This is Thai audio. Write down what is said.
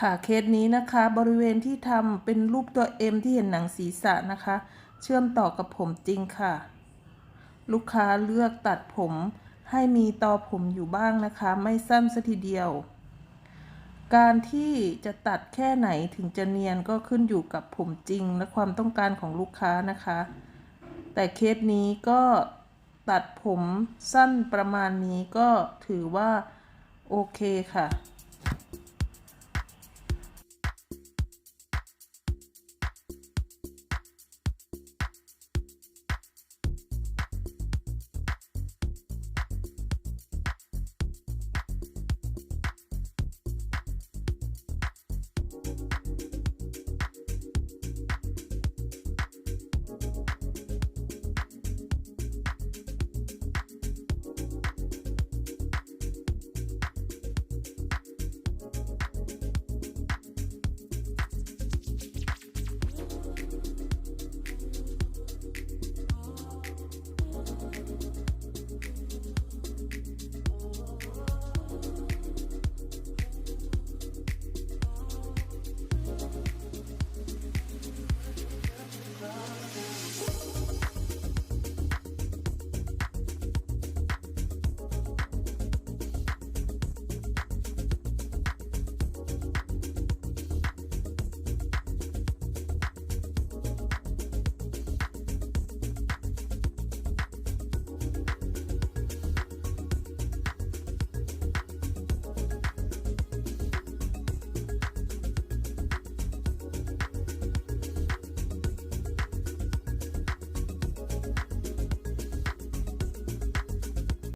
ค่ะเคสนี้นะคะบริเวณที่ทำเป็นรูปตัว M ที่เห็นหนังศีรษะนะคะ เชื่อมต่อกับผมจริงค่ะ ลูกค้าเลือกตัดผมให้มีตอผมอยู่บ้างนะคะ ไม่สั้นสัทีเดียว การที่จะตัดแค่ไหนถึงจะเนียนก็ขึ้นอยู่กับผมจริงและความต้องการของลูกค้านะคะ แต่เคสนี้ก็ตัดผมสั้นประมาณนี้ก็ถือว่าโอเคค่ะ